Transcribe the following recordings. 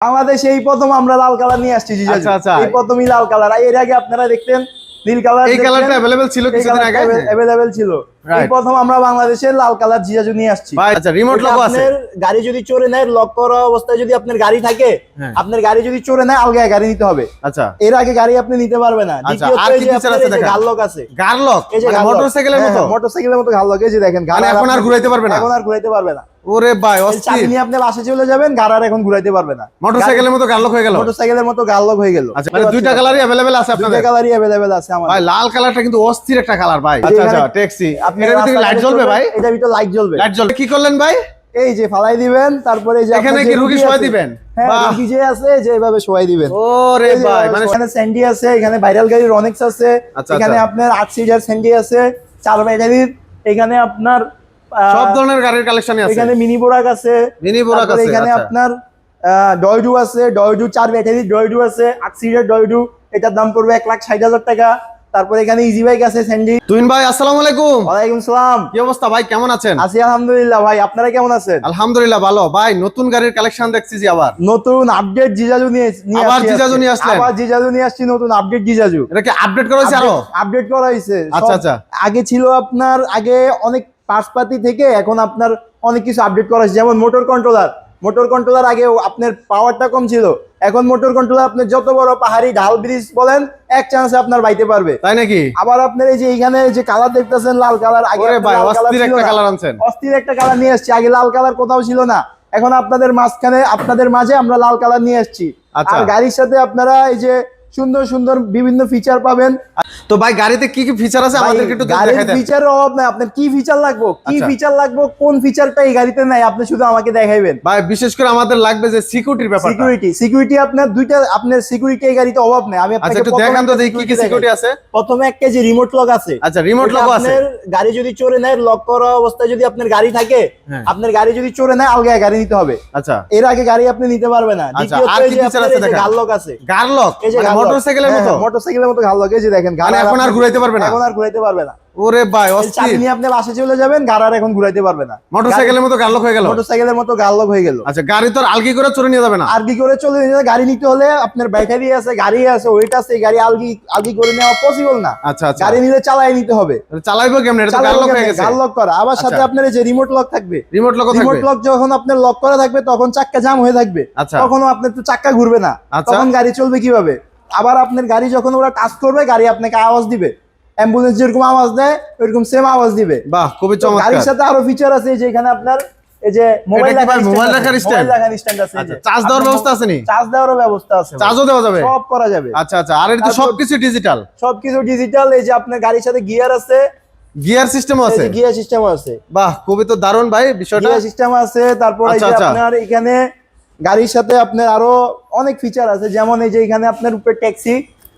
বাংলাদেশে এই প্রথম আমরা লাল কালার নিয়ে আসছি আচ্ছা, আচ্ছা। এই প্রথমই লাল কালার। এর আগে আপনারা দেখতেন নীল কালার এই কালারটা অ্যাভেলেবেল ছিল কিছুদিন আগে? অ্যাভেলেবেল ছিল। এই প্রথম আমরা বাংলাদেশের লাল কালার জিজাজু নিয়ে আসছি। আচ্ছা রিমোট আছে। গাড়ি যদি চোরে নেয় লক করা অবস্থায় যদি আপনার গাড়ি থাকে হ্যাঁ। আপনার গাড়ি যদি চোরে নেয় আলগায় গাড়ি নিতে হবে। আচ্ছা। এর আগে গাড়ি আপনি নিতে পারবেন না। দ্বিতীয়ত এই যে আপনার আছে এই যে দেখান? গাললক আছে। গার্লক এই যে মোটরসাইকেলের মতো? মোটরসাইকেলের মতো গাললক এই যে দেখেন মানে গাড়ার এখন আর ঘুরাইতে পারবে না? এখন আর ঘুরাইতে পারবে না। ওরে ভাই চাবি অস্থির। নিয়ে আপনি বাসে চলে যাবেন গাড়ার এখন ঘুরাইতে পারবে না। মোটরসাইকেলের মতো গার্লক হয়ে গেল। মোটরসাইকেলের মতো গাললক হয়ে গেল। আচ্ছা মানে দুইটা কালারই অ্যাভেলেবেল আছে দুইটা আপনাদের? কালারই অ্যাভেলেবেল আছে ভাই লাল কালারটা কিন্তু অস্থির একটা কালার ভাই। আচ্ছা আচ্ছা ট্যাক্সি আপনি এর ভিতরে লাইট জ্বলবে ভাই? এটা ভিতরে লাইট জ্বলবে। লাইট জ্বলবে কি করলেন ভাই? এই যে ফালাই দিবেন তারপরে এই যে এখানে কি রুগী দিবেন? হ্যাঁ। রুগী যে আছে যে এভাবে শোয়াই দিবেন। ওরে ভাই মানে এখানে স্যান্ডি আছে এখানে ভাইরাল গাড়ির অনেক্স আছে আচ্ছা, এখানে আচ্ছা। আপনার আট সিটার স্যান্ডি আছে চার ব্যাটারির এখানে আপনার সব ধরনের গাড়ির কালেকশনই আছে। এখানে মিনি বোরাক আছে মিনি বোরাক আছে এখানে আচ্ছা। আপনার ডয়ডু আছে ডয়ডু চার ব্যাটারি ডয়ডু আছে আট সিটার ডয়ডু এটার দাম পড়বে এক লাখ ষাট হাজার টাকা। তারপরে এখানে ইজি বাইক আছে স্যান্ডি তুহিন ভাই আসসালামু আলাইকুম। ওয়ালাইকুম সালাম। কি অবস্থা ভাই কেমন আছেন? আছি আলহামদুলিল্লাহ ভাই আপনারা কেমন আছেন? আলহামদুলিল্লাহ ভালো। ভাই নতুন গাড়ির কালেকশন দেখছি যে আবার। নতুন আপডেট জিজাজু নিয়ে আবার জিজাজু নিয়ে আসলেন? আবার জিজাজু নিয়ে আসছি নতুন আপডেট জিজাজু। এটা কি আপডেট করা হয়েছে আরও? আপডেট করা হয়েছে। আচ্ছা, আচ্ছা। আগে ছিল আপনার আগে অনেক পার্টসপাতি থেকে এখন আপনার অনেক কিছু আপডেট করা হয়েছে। যেমন মোটর কন্ট্রোলার মোটর কন্ট্রোলার আগে আপনার পাওয়ারটা কম ছিল। এখন মোটর কন্ট্রোলার আপনি যত বড় পাহাড়ি ঢাল ব্রিজ বলেন এক চান্সে আপনার বাইতে পারবে। তাই নাকি? আবার আপনার এই যে এইখানে যে কালার দেখতেছেন লাল কালার আগে একটা কালার অস্থির একটা কালার নিয়ে এসেছি। আগে লাল কালার কোথাও ছিল না। এখন আপনাদের মাঝখানে আপনাদের মাঝে আমরা লাল কালার নিয়ে এসেছি। আচ্ছা। আর গাড়ির সাথে আপনারা এই যে সুন্দর সুন্দর বিভিন্ন ফিচার পাবেন। তো ভাই গাড়িতে কি কি ফিচার আছে? আমাদেরকে একটু গাড়ির ফিচারের অভাব নাই। আপনার কি ফিচার লাগবে? কি আচ্ছা। ফিচার লাগবে? কোন ফিচারটা এই গাড়িতে নাই? আপনি শুধু আমাকে দেখাইবেন। ভাই বিশেষ করে আমাদের লাগবে যে সিকিউরিটির ব্যাপারটা। সিকিউরিটি সিকিউরিটি আপনার দুইটা আপনার সিকিউরিটি এই গাড়িতে অভাব নেই। আমি আচ্ছা আপনাকে একটু দেখান তো দেখি কি কি সিকিউরিটি আছে। প্রথমে একটা যে রিমোট লক আছে। আচ্ছা রিমোট লগো আছে। আপনার গাড়ি যদি চোরে নেয় লক করা অবস্থায় যদি আপনার গাড়ি থাকে হ্যাঁ। আপনার গাড়ি যদি চোরে নেয় আলগায় গাড়ি নিতে হবে। আচ্ছা। এর আগে গাড়ি আপনি নিতে পারবেন না। আচ্ছা, দ্বিতীয়ত এই যে আপনার আছে যে দেখান? গাললক আছে। গার্লক এই যে মোটরসাইকেলের মতো? মোটরসাইকেলের মতো গাললক এই যে দেখেন মানে গাড়ার এখন আর ঘুরাইতে পারবে না? এখন আর ঘুরাইতে পারবে না। ওরে ভাই চাবি নিয়ে আপনি বাসে চলে যাবেন গাড়ার এখন ঘুরাইতে পারবে না। মোটরসাইকেলের মতো হয়ে গেল? মোটরসাইকেলের মতো হয়ে গেল। আচ্ছা গাড়ি তো আলগি করে চলে নিয়ে যাবে না? কি করে চলে যেতে গাড়ি নিতে হলে আপনার ব্যাটারি আছে গাড়ি আছে ওয়েট আছে গাড়ি আলগি আলগি করে নেওয়া পসিবল না। আচ্ছা আচ্ছা। গাড়ি নিলে চালাই নিতে হবে। চালাইবো কেমনে? এটা তো গার্লক হয়ে গেছে। করা। আবার সাথে আচ্ছা। আপনার এই যে রিমোট লক থাকবে। রিমোট লগো রিমোট লক যখন আপনার লক করা থাকবে তখন চাক্কা জাম হয়ে থাকবে। আচ্ছা। তখন আপনার তো চাক্কা ঘুরবে না। আচ্ছা। তখন গাড়ি চলবে কীভাবে? আবার আপনার গাড়ি যখন ওরা কাজ করবে গাড়ি আপনাকে আওয়াজ দিবে। অ্যাম্বুলেন্স যেরকম আওয়াজ দেয় ওইরকম সেম আওয়াজ দিবে। বাহ খুবই তো গাড়ির সাথে আরও ফিচার আছে যে এখানে আপনার এই যে মোবাইল রাখার? মোবাইল রাখার স্ট্যান্ড আছে আচ্ছা চার্জ দেওয়ার ব্যবস্থা আছে নি? চার্জ দেওয়ারও ব্যবস্থা আছে চার্জও দেওয়া যাবে? সব করা যাবে। আচ্ছা আচ্ছা আর এটা তো সবকিছু ডিজিটাল সবকিছু ডিজিটাল এই যে আপনার গাড়ির সাথে গিয়ার আছে। গিয়ার সিস্টেমও এই আছে? গিয়ার সিস্টেম আছে। বাহ খুবই তো দারুণ ভাই বিষয়টা। গিয়ার সিস্টেম আছে তারপর এই আচ্ছা, যে আচ্ছা। আপনার এখানে গাড়ির সাথে আপনার আরও অনেক ফিচার আছে যেমন এই যে এখানে আপনার উপরে ট্যাক্সি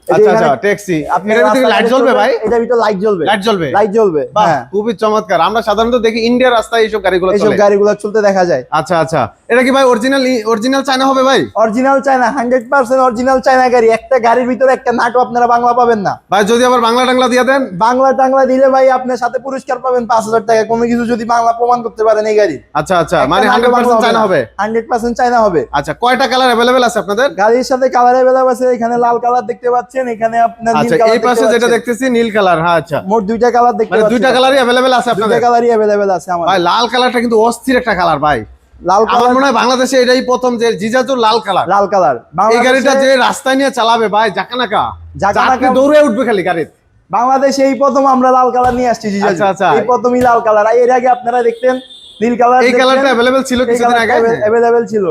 আচ্ছা আচ্ছা ট্যাক্সি আপনি লাইট জ্বলবে ভাই? এটার ভিতরে লাইট জ্বলবে। লাইট জ্বলবে? লাইট জ্বলবে বাহ খুবই চমৎকার। আমরা সাধারণত দেখি ইন্ডিয়ার রাস্তায় এইসব গাড়িগুলো এইসব গাড়িগুলো চলতে দেখা যায়। আচ্ছা আচ্ছা। এটা কি ভাই অরিজিনাল অরিজিনাল চায়না হবে ভাই? Original China hundred percent original China গাড়ি। একটা গাড়ির ভিতরে একটা নাটও আপনারা বাংলা পাবেন না। ভাই যদি আবার বাংলা টাংলা দিয়ে দেন? বাংলা টাংলা দিলে ভাই আপনার সাথে পুরস্কার পাবেন পাঁচ হাজার টাকা। কোনো কিছু যদি বাংলা প্রমাণ করতে পারেন এই গাড়ি। আচ্ছা আচ্ছা। মানে হান্ড্রেড পার্সেন্ট চায়না হবে। হান্ড্রেড পার্সেন্ট চায়না হবে। আচ্ছা কয়টা কালার অ্যাভেলেবেল আছে আপনাদের? গাড়ির সাথে কালার অ্যাভেলেবল আছে এখানে লাল কালার দেখতে পাচ্ছেন এখানে আপনার আচ্ছা এই পাশে যেটা দেখতেছি নীল কালার হ্যাঁ আচ্ছা। মোট দুইটা কালার দেখতে মানে পাচ্ছেন। দুইটা কালারই অ্যাভেলেবেল আছে দুইটা আপনাদের? কালারই অ্যাভেলেবেল আছে আমার। ভাই লাল কালারটা কিন্তু অস্থির একটা কালার ভাই। লাল কালার মনে হয় বাংলাদেশে এটাই প্রথম যে জিজাজুর লাল কালার। লাল কালার। এই গাড়িটা যে রাস্তায় নিয়ে চালাবে ভাই জাকানাকা। জাকানাকা- দৌড়ে উঠবে খালি গাড়ির। বাংলাদেশে এই প্রথম আমরা লাল কালার নিয়ে আসছি জিজাজু। আচ্ছা, আচ্ছা। এই প্রথমই লাল কালার। এর আগে আপনারা দেখতেন নীল কালার এই কালারটা ছিল কিছুদিন আগে অ্যাভেলেবেল ছিল।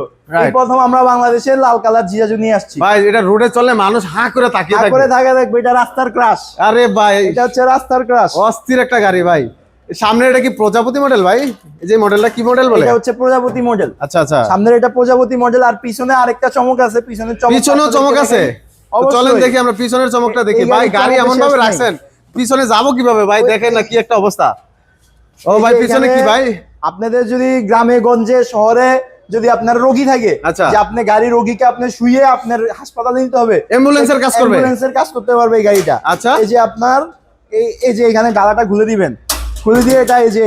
এই প্রথম আমরা লাল কালার জিজাজু নিয়ে আসছি। ভাই এটা রোডে চললে মানুষ হাঁ করে তাকিয়ে তারপরে থাকবে। থাকা দেখবে এটা রাস্তার ক্রাশ আরে ভাই। এটা হচ্ছে রাস্তার ক্রাশ অস্থির একটা গাড়ি ভাই। সামনে এটা কি প্রজাপতি মডেল ভাই? এই যে মডেলটা কি মডেল বলে? এটা হচ্ছে প্রজাপতি মডেল আচ্ছা আচ্ছা। সামনের এটা প্রজাপতি মডেল আর পিছনে আরেকটা চমক আছে পিছনে চমক পিছনেও চমক আছে? চলেন দেখি আমরা পিছনের চমকটা দেখি। ভাই গাড়ি এমন ভাবে রাখছেন পিছনে যাব কীভাবে ভাই? দেখেন না কি একটা অবস্থা। ও ভাই পিছনে কি ভাই? আপনাদের যদি গ্রামে গঞ্জে শহরে যদি আপনার রোগী থাকে আচ্ছা। যে আপনি গাড়ি রোগীকে আপনি শুয়ে আপনার হাসপাতালে নিতে হবে অ্যাম্বুলেন্সের কাজ করবে। অ্যাম্বুলেন্সের কাজ করতে পারবে এই গাড়িটা। আচ্ছা। এই যে আপনার এই এই যে এখানে ডালাটা খুলে দিবেন। খুলে দিয়ে এটা এই যে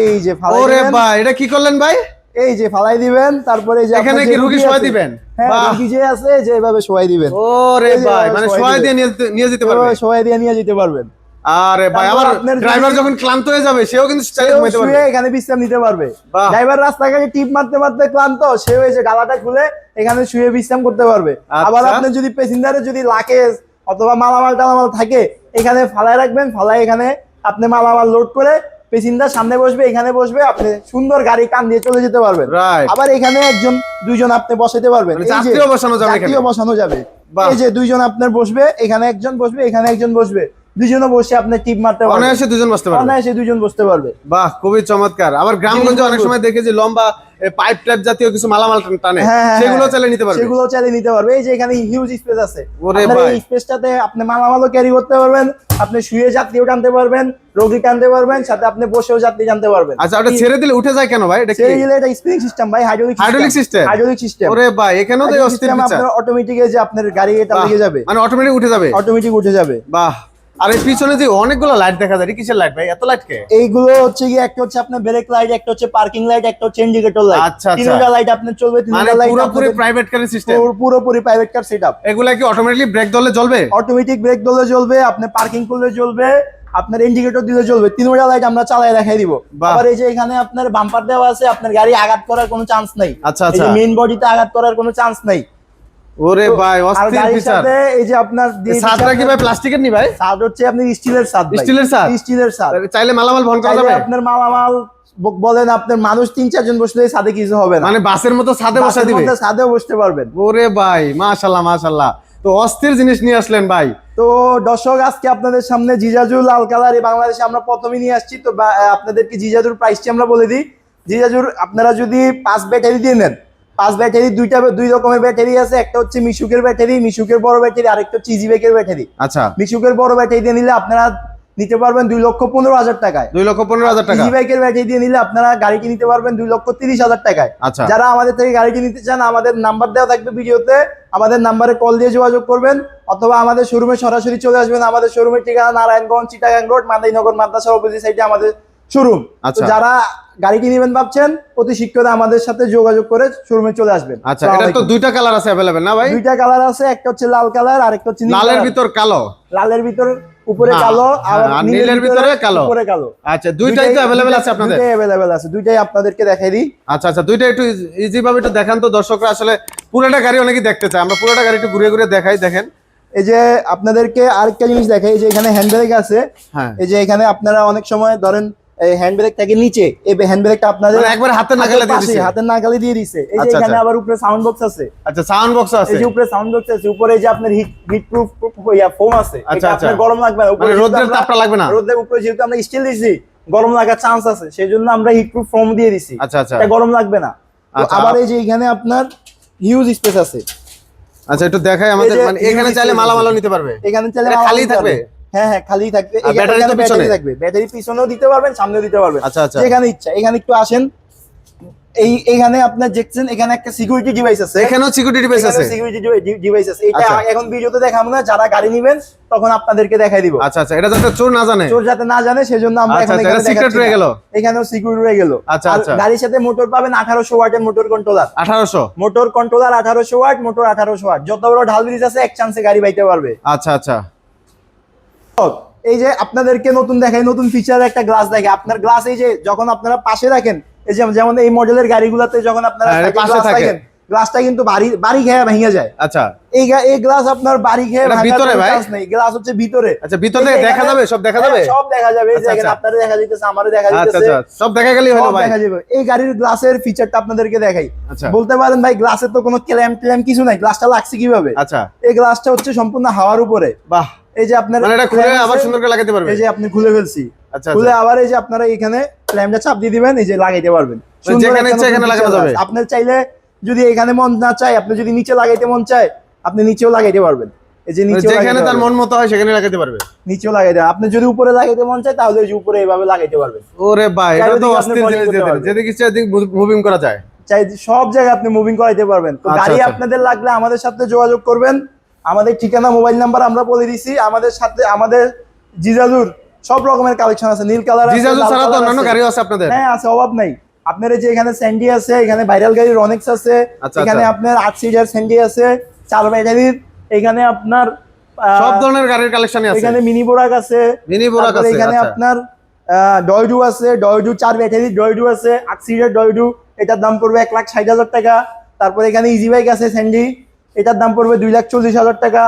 এই যে ফালাই ওরে ভাই এটা কি করলেন ভাই? এই যে ফালাই দিবেন তারপরে এই যে এখানে কি রুগী দিবেন? হ্যাঁ রুগী যে আছে যে এভাবে শোয়াই দিবেন। ওরে ভাই মানে দিয়ে নিয়ে যেতে- নিয়ে যেতে পারবে। এভাবে শোয়াই দিয়ে নিয়ে যেতে পারবেন। আরে ভাই আমার যদি- ড্রাইভার যখন ক্লান্ত হয়ে যাবে সেও কিন্তু চাইলে সেও ঘুমাইতে পারবে। শুয়ে এখানে বিশ্রাম নিতে পারবে। ড্রাইভার রাস্তাঘাটে টিপ মারতে মারতে ক্লান্ত গালাটা খুলে এখানে শুয়ে বিশ্রাম করতে পারবে। আচ্ছা। আবার যদি প্যাসেঞ্জারের যদি লাকেজ অথবা মালামাল টালামাল থাকে এখানে ফালায় রাখবেন ফালায় এখানে আপনি মালামাল লোড করে পেসিনদার সামনে বসবে এখানে বসবে আপনি সুন্দর গাড়ি কান দিয়ে চলে যেতে পারবেন। আবার এখানে একজন দুইজন আপনি বসাতে পারবেন। মানে বসানো যাবে বসানো যাবে। এই যে দুইজন আপনার বসবে এখানে একজন বসবে এখানে একজন বসবে। দুইজনও বসে আপনি টিপ মারতে পারবেন। অনায়াসে দুজন বসতে পারবে। অনায়াসে দুইজন বসতে পারবে। বাহ খুবই চমৎকার। আবার গ্রামগঞ্জে অনেক সময় দেখেছি লম্বা পাইপ টাইপ জাতীয় কিছু মালামাল টানে হ্যাঁ, হ্যাঁ, সেগুলো হ্যাঁ। চালিয়ে নিতে পারবে। সেগুলো চালিয়ে নিতে পারবে। এই যে এখানে হিউজ স্পেস আছে। ওরে ভাই। এই স্পেসটাতে আপনি মালামালও ক্যারি করতে পারবেন আপনি শুয়ে যাত্রীও টানতে পারবেন রোগী টানতে পারবেন সাথে আপনি বসেও যাত্রী টানতে পারবেন। আচ্ছা ওটা ছেড়ে দিলে উঠে যায় কেন ভাই? এটা কি? ছেড়ে দিলে এটা স্প্রিং সিস্টেম ভাই hydraulic Hydraulic system? Hydraulic system ওরে ভাই এখানেও তো অস্থির ফিচার অটোমেটিক যে আপনার গাড়ি এটা লেগে যাবে। মানে অটোমেটিক উঠে যাবে। অটোমেটিক উঠে যাবে। বাহ আর এই পিছনে যে অনেকগুলো লাইট দেখা যায় কিসের লাইট ভাই? এত লাইট কে? এইগুলো হচ্ছে কি একটা হচ্ছে আপনার ব্রেক লাইট একটা হচ্ছে পার্কিং লাইট একটা হচ্ছে ইন্ডিকেটর লাইট আচ্ছা, আচ্ছা। তিনটা লাইট আপনার চলবে মানে তিনটা লাইট পুরোপুরি প্রাইভেট কারের সিস্টেম পুরোপুরি প্রাইভেট কার সেটআপ এগুলা কি অটোমেটিকলি ব্রেক জ্বলবে অটোমেটিক ব্রেক দিলে জ্বলবে আপনি পার্কিং করলে জ্বলবে আপনার ইন্ডিকেটর দিলে জ্বলবে তিনটা লাইট আমরা চালায় দেখাই দিব। আবার এই যে এখানে আপনার বাম্পার দেওয়া আছে আপনার গাড়ি আঘাত করার কোনো চান্স নাই। আচ্ছা, আচ্ছা। মেইন বডিতে আঘাত করার কোনো চান্স নাই। ওরে ভাই অস্থির সাথে এই যে আপনার ছাদটা কি ভাই প্লাস্টিকের নি ভাই? ছাদ হচ্ছে আপনি স্টিলের ছাদ ভাই। স্টিলের ছাদ? স্টিলের ছাদ চাইলে মালামাল বহন করা যাবে? আপনার মালামাল বলেন আপনার মানুষ তিন চারজন বসলে ছাদে কিছু হবে না। মানে বাসের মতো ছাদে বসা দিবে? ছাদে বসতে পারবেন। ওরে ভাই মাশাল্লাহ মাশাল্লাহ। তো অস্থির জিনিস নিয়ে আসলেন ভাই। তো দর্শক আজকে আপনাদের সামনে জিজাজু লাল কালার এই বাংলাদেশে আমরা প্রথমে নিয়ে আসছি। তো আপনাদেরকে জিজাজুর প্রাইসটি আমরা বলে দিই? জিজাজুর আপনারা যদি পাঁচ ব্যাটারি দিয়ে নেন পাঁচ ব্যাটারি দুইটা দুই রকমের ব্যাটারি আছে। একটা হচ্ছে মিশুকের ব্যাটারি মিশুকের বড় ব্যাটারি আরেকটা হচ্ছে ইজিবেকের ব্যাটারি। আচ্ছা। মিশুকের বড় ব্যাটারি দিয়ে নিলে আপনারা নিতে পারবেন দুই লক্ষ পনেরো হাজার টাকায়। দুই লক্ষ পনেরো হাজার টাকা। বাইকের ব্যাটারি দিয়ে নিলে আপনারা গাড়িটি নিতে পারবেন দুই লক্ষ তিরিশ হাজার টাকায়। আচ্ছা। যারা আমাদের থেকে গাড়িটি নিতে চান আমাদের নাম্বার দেওয়া থাকবে ভিডিওতে। আমাদের নাম্বারে কল দিয়ে যোগাযোগ করবেন। অথবা আমাদের শোরুমে সরাসরি চলে আসবেন। আমাদের শোরুমের ঠিকানা নারায়ণগঞ্জ চিটাগাং রোড মাদাইনগর মাদ্রাসার অপোজিট সাইডে আমাদের শোরুম আচ্ছা। যারা গাড়িটি নেবেন ভাবছেন অতি শীঘ্র আমাদের সাথে যোগাযোগ করে শোরুমে চলে আসবেন। আচ্ছা এটা তো দুইটা কালার আছে অ্যাভেলেবেল না ভাই? দুইটা কালার আছে একটা হচ্ছে লাল কালার আর একটা হচ্ছে লালের ভিতর কালো? লালের ভিতর উপরে কালো আর হ্যাঁ, নীলের ভিতরে কালো। উপরে কালো। আচ্ছা দুইটাই তো অ্যাভেলেবেল আছে আপনাদের? দুইটাই অ্যাভেলেবেল আছে দুইটাই আপনাদেরকে দেখাই দিই। আচ্ছা আচ্ছা দুইটা একটু ইজি ভাবে একটু দেখান তো দর্শকরা আসলে পুরোটা গাড়ি অনেকেই দেখতে চায়। আমরা পুরোটা গাড়ি একটু ঘুরে ঘুরে দেখাই দেখেন। এই যে আপনাদেরকে আরেকটা জিনিস দেখাই এই যে এখানে হ্যান্ড ব্রেক আছে। হ্যাঁ। এই যে এখানে আপনারা অনেক সময় ধরেন এই হ্যান্ড ব্রেক থাকে নিচে এই হ্যান্ড ব্রেকটা আপনাদের মানে একবার নাগালে দিয়ে পাশে, দিছে। নাগালে দিয়ে দিছে এই যে এখানে। আবার উপরে সাউন্ড বক্স আছে আচ্ছা সাউন্ড বক্স আছে এই যে উপরে সাউন্ড বক্স আছে উপরে এই যে আপনার heat heat proof yeah foam আছে এটা আপনার। গরম লাগবে না উপরে রোদের আমরা- তাপটা লাগবে না? রোদের উপরে যেহেতু আমরা স্টিল দিছি গরম লাগার চান্স আছে সেই জন্য আমরা হিট প্রুফ ফোম দিয়ে দিছি আচ্ছা, আচ্ছা। এটা গরম লাগবে না। আবার এই যে এখানে আপনার হিউজ স্পেস আছে আচ্ছা একটু দেখাই আমাদের মানে এখানে চাইলে মালামালও নিতে পারবে এখানে চাইলে মালা খালি থাকবে? হ্যাঁ হ্যাঁ খালি থাকবে। এখানে ব্যাটারি? থাকবে। ব্যাটারি পিছনেও দিতে পারবেন সামনেও দিতে পারবেন। আচ্ছা, আচ্ছা। যেখানে ইচ্ছা। এখানে একটু আসেন। এই এখানে আপনার দেখছেন এখানে একটা সিকিউরিটি ডিভাইস আছে। এখানেও সিকিউরিটি ডিভাইস আছে? সিকিউরিটি ডিভাইস আছে। এটা আচ্ছা। এখন ভিডিওতে দেখাবো না। যারা গাড়ি নেবেন তখন আপনাদেরকে দেখাই দিব। আচ্ছা আচ্ছা। এটা যাতে চোর না জানে। চোর যাতে না জানে সেজন্য আমরা আচ্ছা, আচ্ছা, এখানে এটা দেখাচ্ছি রয়ে গেল। এখানেও সিকিউরিটি রয়ে গেল। আচ্ছা, আচ্ছা। গাড়ির সাথে মোটর পাবেন আঠারোশো ওয়াটের মোটর কন্ট্রোলার আঠারোশো? মোটর কন্ট্রোলার আঠারোশো ওয়াট মোটর আঠারোশো ওয়াট যত বড় ঢাল ব্রিজ আছে এক চান্সে গাড়ি বাইতে পারবে। আচ্ছা আচ্ছা। এই যে আপনাদেরকে নতুন দেখাই নতুন ফিচার একটা গ্লাস দেখে আপনার গ্লাস এই যে যখন আপনারা পাশে রাখেন এই যে যেমন এই মডেলের গাড়িগুলোতে যখন আপনারা হ্যাঁ, পাশে glass থাকে। রাখেন, গ্লাসটা কিন্তু বাড়ি বাড়ি খেয়ে ভেঙে যায় আচ্ছা এই এই গ্লাস আপনার বাড়ি খেয়ে ভিতরে ভাই? chance নেই গ্লাস হচ্ছে ভিতরে আচ্ছা, ভিতরে দেখা যাবে? সব দেখা হ্যাঁ, যাবে? সব দেখা যাবে এই আচ্ছা, দেখেন আচ্ছা। আপনারা দেখা যাইতেছে আমারও দেখা আচ্ছা যাইতেছে আচ্ছা সব দেখা গেলেই হলো ভাই দেখা যাবে এই গাড়ির গ্লাসের ফিচারটা আপনাদেরকে দেখাই আচ্ছা। বলতে পারেন ভাই গ্লাসের তো কোনো ক্ল্যাম্প ট্ল্যাম্প কিছু নাই গ্লাসটা লাগছে কীভাবে আচ্ছা এই গ্লাসটা হচ্ছে সম্পূর্ণ হাওয়ার উপরে বাহ এই যে আপনার মানে এটা খুলে আবার সুন্দর করে লাগাতে পারবে এই যে আপনি খুলে ফেলছি। আচ্ছা, খুলে আচ্ছা। আবার এই যে আপনারা এখানে চাপ দিয়ে দিবেন এই যে লাগাইতে পারবেন। মানে যেখানে ইচ্ছা এখানে লাগানো যাবে। আপনার চাইলে যদি এখানে মন না চায় আপনি যদি নিচে লাগাইতে মন চায় আপনি নিচেও লাগাইতে পারবেন। এই যে মানে নিচেও যেখানে তার মন মতো হয় সেখানে লাগাতে পারবে? নিচেও লাগাইতে আপনি যদি উপরে লাগাইতে মন চায় তাহলে যে উপরে এইভাবে লাগাইতে পারবেন। ওরে ভাই এটা তো অস্থির জিনিস যেতে পারবেন। যেদিকে ইচ্ছা মুভিং করা যায়। চাই সব জায়গায় আপনি মুভিং করাইতে পারবেন। তো আচ্ছা, গাড়ি আচ্ছা। আপনাদের লাগলে আমাদের সাথে যোগাযোগ করবেন। আমাদের ঠিকানা মোবাইল নাম্বার আমরা বলে দিছি। আমাদের সাথে আমাদের জিজাজুর সব রকমের কালেকশন আছে। নীল কালার জিজাজু ছাড়া তো অন্যান্য গাড়িও আছে আপনাদের? হ্যাঁ আছে অভাব নাই। আপনার এই যে এখানে স্যান্ডি আছে এখানে ভাইরাল গাড়ি অনেক্স আছে আচ্ছা, এখানে আচ্ছা। আপনার আট সিটার স্যান্ডি আছে চার ব্যাটারির এখানে আপনার সব ধরনের গাড়ির কালেকশন আছে। এখানে মিনি বোরাক আছে মিনি বোরাক আছে এখানে আচ্ছা। আপনার ডয়ডু আছে ডয়ডু চার ব্যাটারি ডয়ডু আছে আট সিটার ডয়ডু এটার দাম পড়বে এক লাখ ষাট হাজার টাকা। তারপরে এখানে ইজি বাইক আছে স্যান্ডি এটার দাম পড়বে দুই লাখ চল্লিশ হাজার টাকা।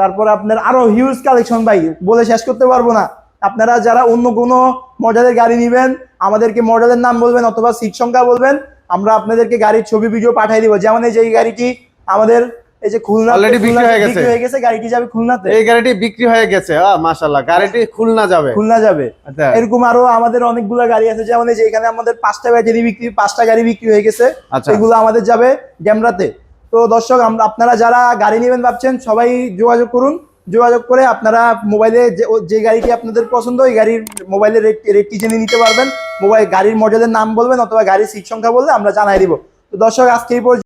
তারপর আপনার আরও হিউজ কালেকশন ভাই বলে শেষ করতে পারব না। আপনারা যারা অন্য কোনো মডেলের গাড়ি নেবেন আমাদেরকে মডেলের নাম বলবেন অথবা সিট সংখ্যা বলবেন আমরা আপনাদেরকে গাড়ির ছবি ভিডিও পাঠিয়ে দিব। যেমন এই যে গাড়িটি আমাদের এই যে খুলনা বিক্রি হয়ে গেছে। হয়ে গেছে গাড়িটি যাবে খুলনাতে। এই গাড়িটি বিক্রি হয়ে গেছে মাশাআল্লাহ। গাড়িটি খুলনা যাবে। খুলনা যাবে। আচ্ছা। এরকম আরও আমাদের অনেকগুলো গাড়ি আছে যেমন এই যে এখানে আমাদের পাঁচটা ব্যাটারি বিক্রি পাঁচটা গাড়ি বিক্রি হয়ে গেছে। আচ্ছা। এগুলো আমাদের যাবে ড্যামরাতে। তো দর্শক আমরা আপনারা যারা গাড়ি নেবেন ভাবছেন, সবাই যোগাযোগ করুন। যোগাযোগ করে আপনারা মোবাইলে যে গাড়িটি আপনাদের পছন্দ, ওই গাড়ির মোবাইলের রেট, রেটটি জেনে নিতে পারবেন। মোবাইল গাড়ির মডেলের নাম বলবেন অথবা গাড়ির সিট সংখ্যা বললে আমরা জানাই দিব। তো দর্শক, আজকে এই